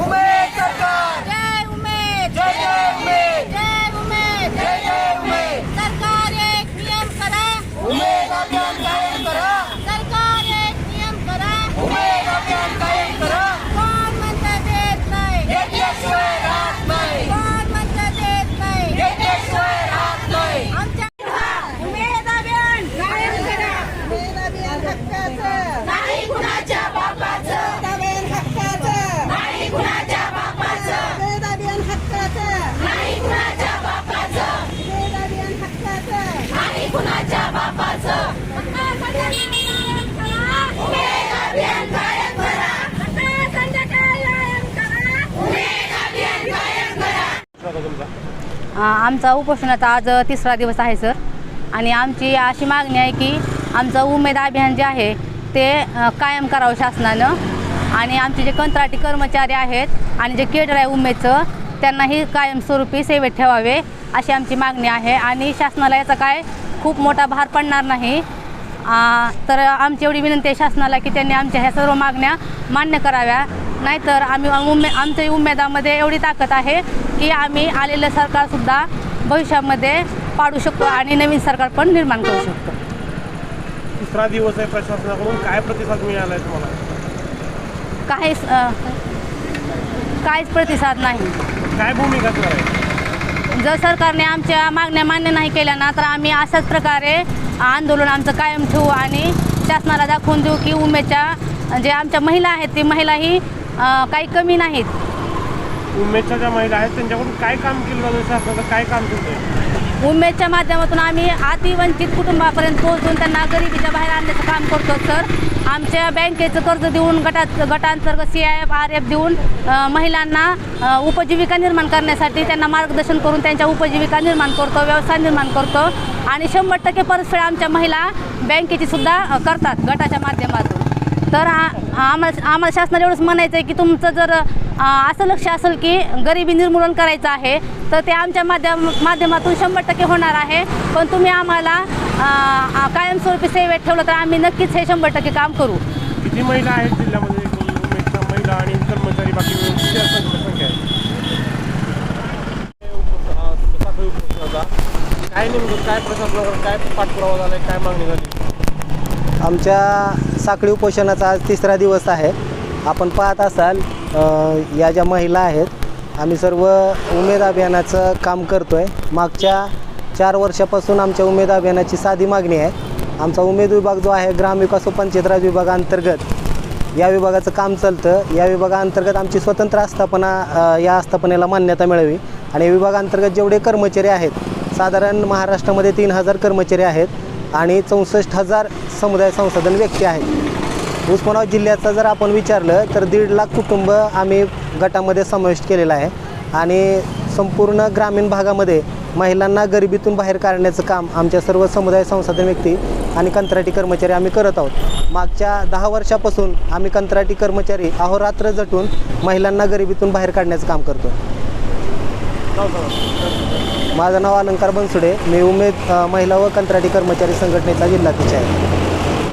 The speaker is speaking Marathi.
उमेद सरकार जय उमेद जय जय उमेद जय उमेद जय जय उमेद सरकार एक नियम करा उमेद अभियान कायम करा सरकार एक नियम करा उमेद अभियान कायम करा कोण म्हणतं देत नाही घेतल्याशिवाय राहत नाही कोण म्हणतं देत नाही घेतल्याशिवाय राहत नाही आमच्या उमेद अभियान कायम करा उमेद अभियान हक्काचं नाही कुणाच्या बापाचं उमेद अभियान हक्काचं नाही कुणाच्या बापाचं उमेद अभियान हक्काचं नाही कुणाच्या बापाचं उमेद अभियान हक्काचं नाही कुणाच्या बापाचं उमेद अभियान कायम करा संध्याकाळी कायम करा उमेद अभियान कायम करा अ, आमचा उपोषणाचा आज तिसरा दिवस आहे सर. आणि आमची अशी मागणी आहे की आमचं उमेद अभियान जे आहे ते कायम करावं शासनानं. आणि आमचे जे कंत्राटी कर्मचारी आहेत आणि जे केडर आहे उमेदचं त्यांनाही कायमस्वरूपी सेवेत ठेवावे अशी आमची मागणी आहे. आणि शासनाला याचा काय खूप मोठा भार पडणार नाही. तर आमची एवढी विनंती आहे शासनाला की त्यांनी आमच्या ह्या सर्व मागण्या मान्य कराव्या. नाहीतर आम्ही उमे आमच्या उमेदामध्ये एवढी ताकद आहे की आम्ही आलेलं सरकारसुद्धा भविष्यामध्ये पाडू शकतो आणि नवीन सरकार पण निर्माण करू शकतो. तिसरा दिवस आहे प्रशासनाकडून. काय प्रतिसाद मिळाला आहे तुम्हाला? काहीच काहीच प्रतिसाद नाही. काय भूमिका जर सरकारने आमच्या मागण्या मान्य नाही केल्या ना तर आम्ही अशाच प्रकारे आंदोलन आमचं कायम ठेवू आणि शासनाला दाखवून देऊ की उमेदच्या जे आमच्या महिला आहेत ती महिलाही काही कमी नाहीत. उमेदच्या ज्या महिला आहेत त्यांच्याकडून काय काम केलं जातं? शासनाचं काय काम केलं उमेदच्या माध्यमातून आम्ही अतिवंचित कुटुंबापर्यंत पोहोचून त्यांना गरिबीच्या बाहेर आणण्याचं काम करतो सर. आमच्या बँकेचं कर्ज देऊन गटात गटांतर्गत C I F R F देऊन अ, महिलांना अ, उपजीविका निर्माण करण्यासाठी त्यांना मार्गदर्शन करून त्यांच्या उपजीविका निर्माण करतो व्यवसाय निर्माण करतो आणि शंभर टक्के परतफेड आमच्या महिला बँकेची सुद्धा अ, करतात गटाच्या माध्यमातून. तर आम्हाला आम्हाला शासनाला एवढंच म्हणायचं आहे की तुमचं जर असं लक्ष असेल की गरिबी निर्मूलन करायचं आहे तर ते आमच्या माध्यम माध्यमातून शंभर टक्के होणार आहे. पण तुम्ही आम्हाला कायमस्वरूपी सेवेत ठेवलं तर आम्ही नक्कीच हे शंभर टक्के काम करू. किती महिला आहेत जिल्ह्यामध्ये? महिला आणि कर्मचारी बाकी काय नेमकं काय प्रशासनाकडून काय पाठपुरावा झाला काय मागणी झाली? आमच्या साखळी उपोषणाचा आज तिसरा दिवस आहे. आपण पाहत असाल या ज्या महिला आहेत आम्ही सर्व उमेद अभियानाचं काम करतो आहे मागच्या चार वर्षापासून आमच्या उमेद अभियानाची साधी मागणी आहे. आमचा उमेद विभाग जो आहे ग्रामविकास व पंचायत राज विभागांतर्गत या विभागाचं काम चालतं. या विभागाअंतर्गत आमची स्वतंत्र आस्थापना या आस्थापनेला मान्यता मिळावी. आणि या विभागांतर्गत जेवढे कर्मचारी आहेत साधारण महाराष्ट्रामध्ये तीन हजार कर्मचारी आहेत. आणि चौसष्ट हजार समुदाय संसाधन व्यक्ती आहेत. उस्मानाबाद जिल्ह्याचा जर आपण विचारलं तर दीड लाख कुटुंब आम्ही गटामध्ये समाविष्ट केलेलं आहे. आणि संपूर्ण ग्रामीण भागामध्ये महिलांना गरिबीतून बाहेर काढण्याचं काम आमच्या सर्व समुदाय संसाधन व्यक्ती आणि कंत्राटी कर्मचारी आम्ही करत आहोत. मागच्या दहा वर्षापासून आम्ही कंत्राटी कर्मचारी अहोरात्र जटून महिलांना गरिबीतून बाहेर काढण्याचं काम करतो माझं नाव अलंकार बनसुडे. मी उमेद महिला व कंत्राटी कर्मचारी संघटनेचा जिल्हाध्यक्ष आहे.